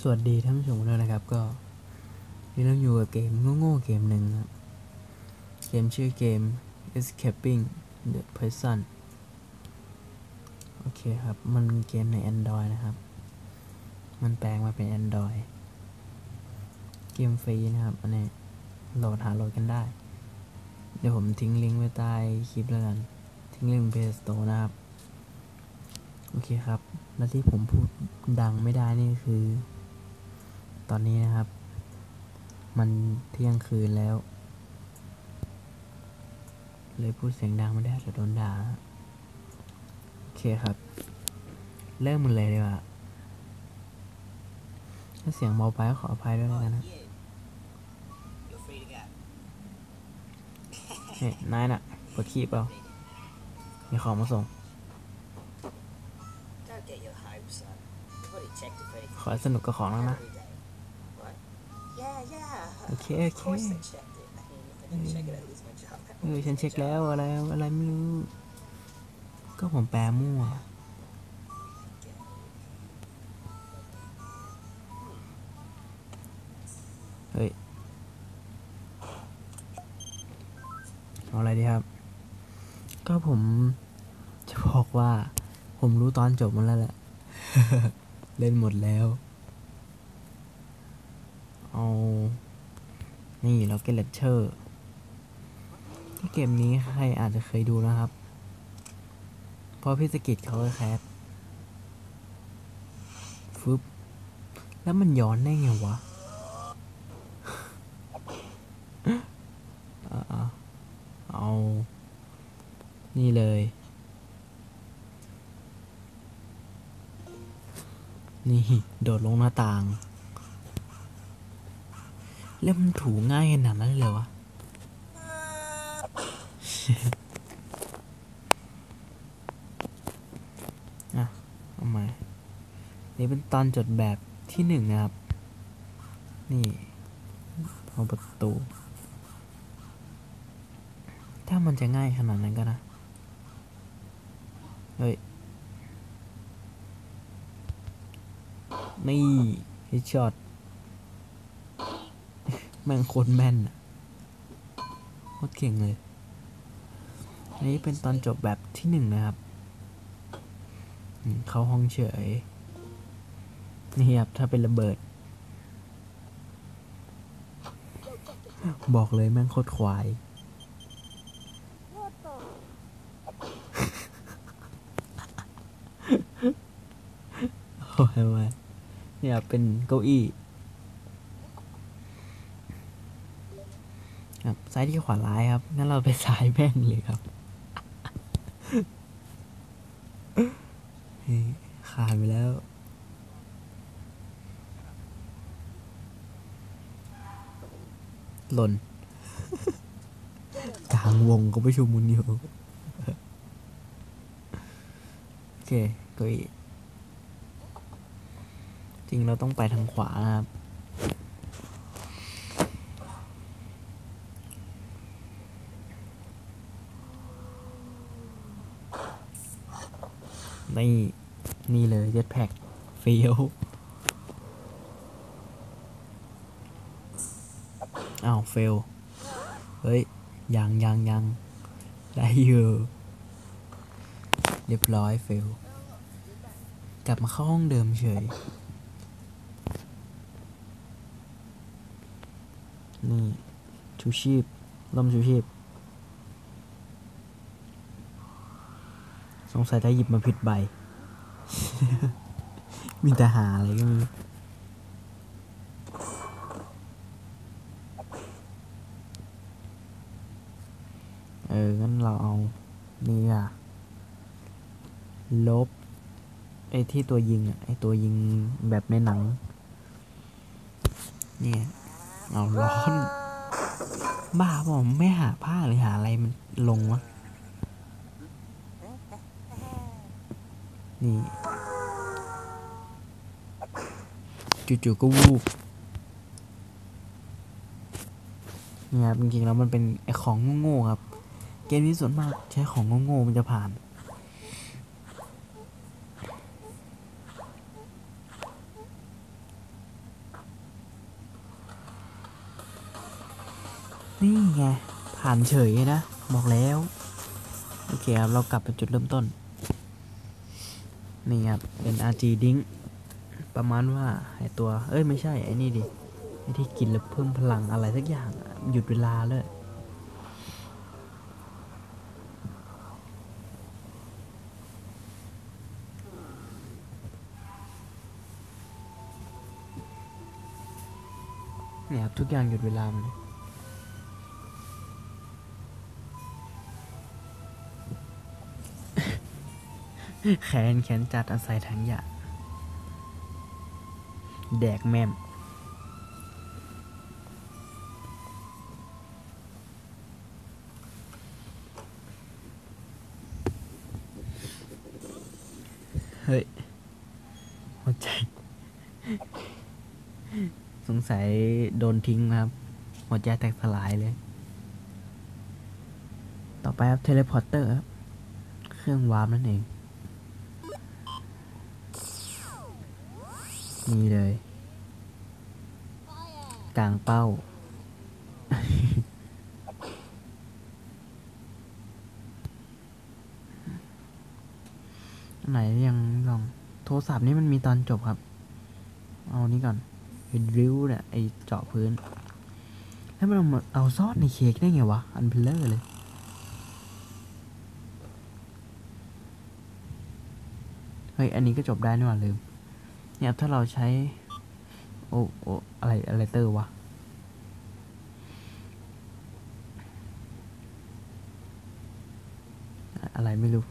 สวัสดีท่านผู้ชมด้วยนะครับ ก็นี่เราอยู่กับเกมโง่ๆเกมหนึ่งเกมชื่อเกม Escaping the Prison โอเคครับ มันเป็นเกมใน Android นะครับ มันแปลงมาเป็น Android เกมฟรีนะครับ อันนี้โหลดหาโหลดกันได้ เดี๋ยวผมทิ้งลิงก์ไว้ใต้คลิปแล้วกัน ทิ้งลิงก์เพจโตนะครับ โอเคครับ และที่ผมพูดดังไม่ได้นี่คือ ตอนนี้นะครับ มันเที่ยงคืนแล้ว เลยพูดเสียงดังไม่ได้จะโดนด่าโอเคครับ เริ่มมันเลยดีกว่าถ้าเสียงเบาไปก็ขออภัยด้วยแล้วกันนะ You're free to go. เฮ้ยนายน่ะปวดขี้เปล่ามีของมาส่ง Don't get your hopes up. We've already checked if anything. ขอให้สนุกกับของแล้วนะ Every day. What? Yeah, yeah. โอเค โอ Of เค course they checked it. I mean, if they didn't check it, I'd lose my job. เออ ฉันเช็คแล้วอะไรอะไรไม่รู้ ก็ผมแปลมั่ว เฮ้ย เอาอะไรดีครับ ก็ผมจะบอกว่า ผมรู้ตอนจบมันแล้วแหละ เล่นหมดแล้ว เอา นี่เราเกลเลตเชอร์เกมนี้ใครอาจจะเคยดูนะครับ เพราะพี่สกิจเขาแคสฟึบแล้วมันย้อนได้ไงวะเอาเอาเอานี่เลย นี่ โดดลงหน้าต่าง แล้วมันถูง่ายขนาดนั้นเลยวะ อะ เอาม่นี่เป็นตอนจดแบบที่หนึ่งนะครับ นี่เอาประตู ถ้ามันจะง่ายขนาดนั้นก็นะ เฮ้ย นี่เฮดช็อต แม่งโคตรแม่นอะโคตรเก่งเลย อันนี้เป็นตอนจบแบบที่หนึ่งนะครับ เข้าห้องเฉย นี่ครับ ถ้าเป็นระเบิด บอกเลยแม่งโคตรควายโอ้ยมาเนี่ยเป็นเก้าอี้ ครับซ้ายที่ขวาร้ายครับ งั้นเราไปซ้ายแม่งเลยครับขาดไปแล้ว หล่นกลางวงก็ไปชุมมุนอยู่ โอเคก็อีจริงเราต้องไปทางขวานะครับ นี่ นี่เลยเจ็ตแพ็กเฟียวอ้าวเฟล เฮ้ย ยังยังยังได้อยู่ เรียบร้อยเฟล กลับมาเข้าห้องเดิมเฉย นี่ชูชีพล่มชูชีพ สงสัยถ้าหยิบมาผิดใบ มีแต่หาอะไรก็ไม่รู้เออ งั้นเราเอา นี่อะลบ ไอ้ที่ตัวยิงอะไอ้ตัวยิงแบบในหนัง เนี่ย เอาร้อน บ้าเปล่าไม่หาผ้าหรือหาอะไรมันลงวะ นี่จู่ๆก็วูบนี่ครับจริงๆแล้วมันเป็นไอของโง่ๆครับ เกมนี้ส่วนมากใช้ของโง่ๆมันจะผ่านนี่ไงผ่านเฉยนะ บอกแล้ว โอเคครับ เรากลับไปจุดเริ่มต้น นี่ครับเป็น RG ดิ้งประมาณว่าไอตัว เอ้ย ไม่ใช่ ไอ้นี่ดิไอที่กินแล้วเพิ่มพลังอะไรสักอย่าง หยุดเวลาเลยเนี่ยครับ ทุกอย่างหยุดเวลาหมดเลย แขนแขนจัดอาศัยถังหยะ แดกแม่มเฮ้ย หัวใจ สงสัยโดนทิ้งนะครับ หัวใจแตกสลายเลย ต่อไปครับ เทเลพอร์เตอร์ครับ เครื่องวาร์ปนั่นเอง นี่เลย กลางเป้า ไหนยังลอง โทรศัพท์นี่มันมีตอนจบครับ เอานี้ก่อนไอ้ริ้วเนี่ยไอ้เจาะพื้น แล้วมันเอามาเอาซอสในเค้กได้ไงวะ อันเพลเลอร์เลยเฮ้ย อันนี้ก็จบได้นี่หว่าลืม เนี่ยถ้าเราใช้ โอ้โอ้อะไรอะไรเตอร์วะอะไรไม่รู้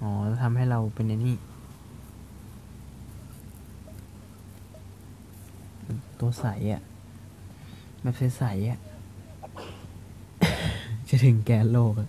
อ๋อทำให้เราเป็นไอ้นี่ตัวใสอะ่ะแบบใสๆอะ่ะ จะถึงแกนโลกอะ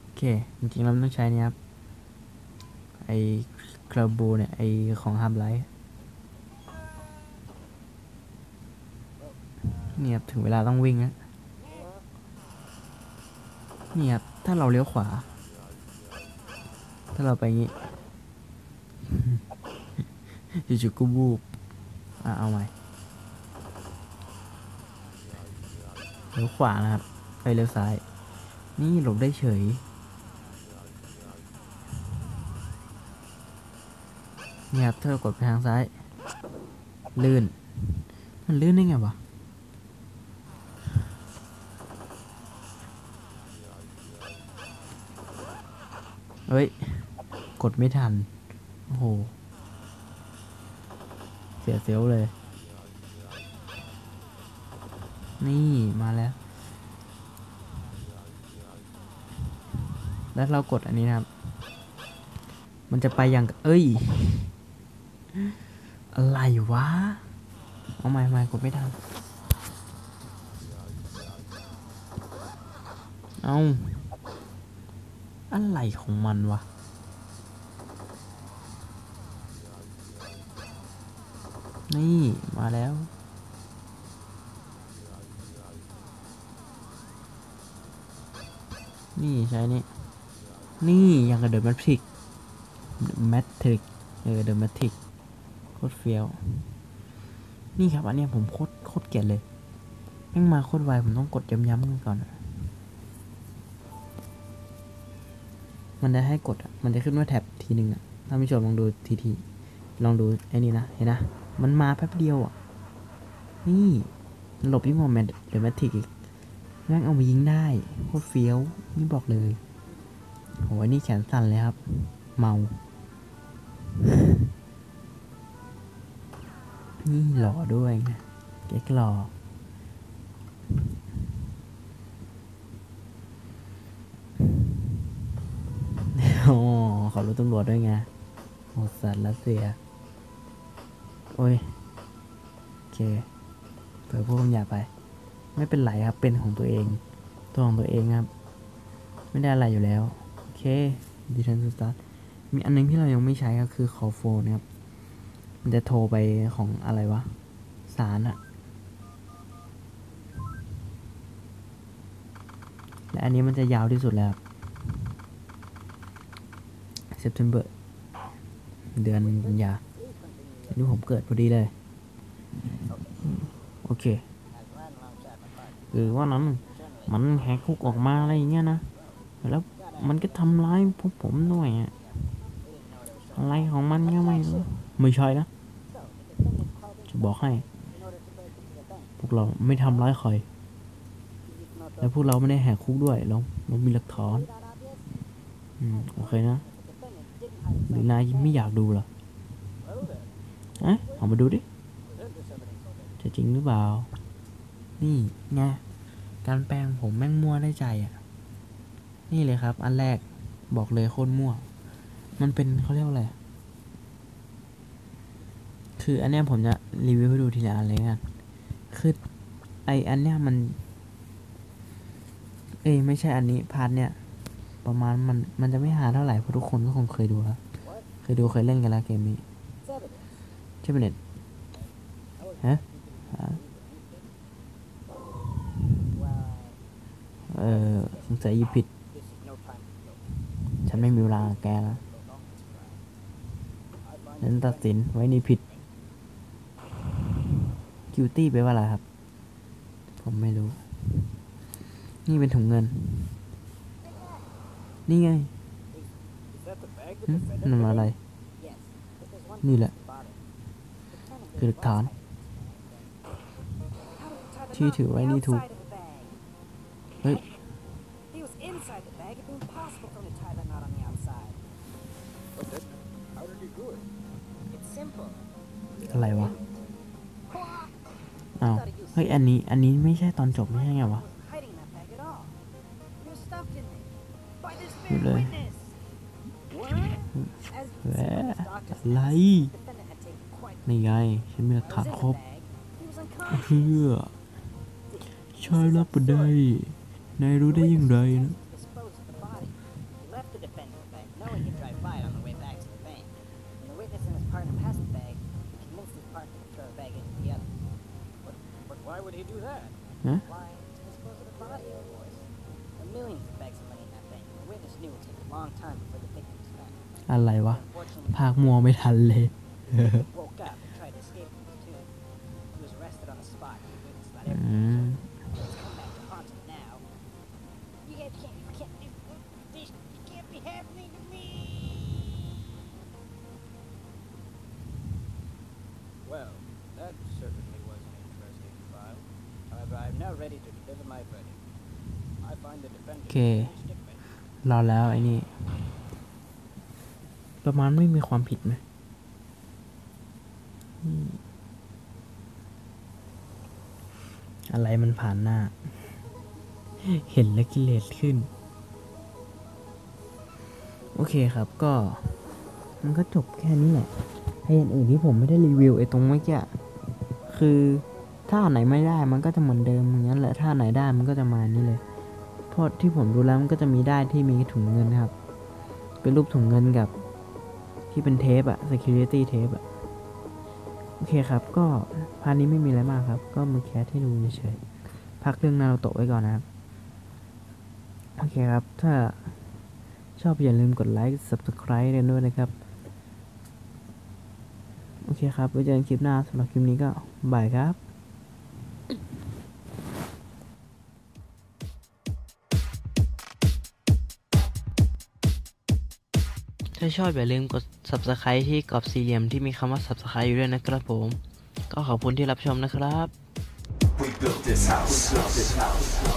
โอเค จริงๆเราไม่ต้องใช้นี่ครับ ไอ้คราบูเนี่ย ไอ้ของฮับไลท์เนี่ยครับ ถึงเวลาต้องวิ่งแล้วเนี่ยครับ ถ้าเราเลี้ยวขวา ถ้าเราไปงี้จู่ๆก็บูบอะ เอาใหม่เลี้ยวขวานะครับ ไปเลี้ยวซ้าย นี่หลบได้เฉย นี่ยครับถ้าเรากดไปทางซ้าย ลื่น มันลื่นได้ไงวะเฮ้ย กดไม่ทัน โอ้โห เสียเซลลเลย นี่มาแล้ว แล้วเรากดอันนี้นะครับ มันจะไปอย่าง เอ้ย อะไรวะ เอาใหม่ใหม่กดไม่ทันเอาอะไรของมันวะ นี่มาแล้วนี่ใช้นี่ นี่ยังกับเดอะแมทริกแมทริกเออเดอะแมทริก โคตรเฟี้ยว นี่ครับอันนี้ผมโคตรโคตรเกลียดเลยแม่งมาโคตรไวผมต้องกดย้ำๆกันก่อนมันจะให้กดอะมันจะขึ้นว่าแท็บทีหนึ่งอะท่านผู้ชมลองดูทีทีลองดูไอ้นี่นะเห็นนะมันมาแป๊บเดียวอะ นี่มันหลบยิ่งกว่าแมนเดอแมทริกอีกแม่งเอามายิงได้โคตรเฟี้ยวนี่บอกเลยโหอันนี่แขนสั่นเลยครับ เมา นี่หล่อด้วยไงเก๊กหล่อโอ้ขอรู้ตำรวจด้วยไงโหสัตว์รัสเซีย โอ้ย โอเคเผื่อพวกผมอยากไป ไม่เป็นไรครับ เป็นของตัวเอง ตัวของตัวเองครับ ไม่ได้อะไรอยู่แล้ว โอเคดิทันสตาร์ทมีอันนึงที่เรายังไม่ใช้ก็คือคอโฟนครับ มันจะโทรไปของอะไรวะสารอะและอันนี้มันจะยาวที่สุดแล้วครับ September เดือนกันยาอันนี้ผมเกิดพอดีเลย โอเค คือว่านั้นมันแหกคุกออกมาอะไรอย่างเงี้ยนะ แล้วมันก็ทำร้ายพวกผมด้วยอะอะไรของมันก็ไม่รู้ไม่ใช่นะ บอกให้ พวกเราไม่ทำร้ายใคร แล้วพวกเราไม่ได้แหกคุกด้วยเราเรามีหลักฐานอืมโอเคนะหรือนายไม่อยากดูหรอเอ๊ะเอามาดูดิ จะจริงหรือเปล่า นี่ไงการแปลงผมแม่งมั่วได้ใจอะ นี่เลยครับ อันแรกบอกเลยโคตรมั่ว มันเป็นเขาเรียกว่าอะไร คืออันเนี้ยผมจะรีวิวให้ดูทีละอันเลยกันคือไออันเนี้ยมัน เอ้ยไม่ใช่อันนี้พาร์ทเนี้ยประมาณมันมันจะไม่หาเท่าไหร่เพราะทุกคนก็คงเคยดูแล้วเคยดูเคยเล่นกันแล้วเกมนี้ใช่ไหมเน็ตฮะเออสงสัยยิผิด ฉันไม่มีเวลาแกแล้วฉันตัดสินไว้นี่ผิด คิวตี้ไปลว่าอะไรครับ ผมไม่รู้ นี่เป็นถุงเงิน นี่ไงหึนั่นมันอะไร นี่แหละ คือหลักฐาน ที่ถือไว้นี่ถูก เฮ้ย He was inside the bag. It'd be impossible for him to tie that knot on the outside. How did he do it? It's simple. อะไรวะอ้าว เฮ้ย อันนี้ อันนี้ไม่ใช่ตอนจบไม่ใช่ไงวะอยู่เลยแหวอะไร นี่ไงฉันมีหลักฐานครบเพื่อใช่รับไปได้นายรู้ได้ยังไงนะ would he do that? Huh? Why? To dispose of the body, of course. There are millions of bags of money in that bank. and The witness knew it would take a long time before the victim was found. อะไรวะ Unfortunately, ภาคมัวไม่ทันเลย he woke up and tried to escape from his tomb. He was arrested on the spot. The witness let อื everything รอแล้วไอ้นี่ ประมาณไม่มีความผิดไหมอะไรมันผ่านหน้า เห็นแล้วกิเลสขึ้น โอเคครับก็ มันก็จบแค่นี้แหละไอ้อันอื่นที่ผมไม่ได้รีวิวไอ้ตรงเมื่อกี้คือถ้าไหนไม่ได้มันก็จะเหมือนเดิมอย่างนั้นแหละถ้าไหนได้มันก็จะมานี่เลย ราะที่ผมดูแล้วมันก็จะมีได้ที่มีถุงเงินนะครับ เป็นรูปถุงเงินกับ ที่เป็นเทปอะ security tape อะโอเคครับ ก็พาร์ทนี้ไม่มีอะไรมากครับ ก็มาแคสให้ดูเฉยๆพักเรื่องนารูโตะไว้ก่อนนะครับ โอเคครับ ถ้าชอบอย่าลืมกดไลค์ subscribe กันด้วยนะครับ โอเคครับไว้เจอกันคลิปหน้าสำหรับคลิปนี้ก็บายครับ ถ้าชอบอย่าลืมกด subscribe ที่กรอบสี่เหลี่ยมที่มีคำว่า subscribe อยู่ด้วยนะครับผม ก็ขอบคุณที่รับชมนะครับ We built this house. We built this house.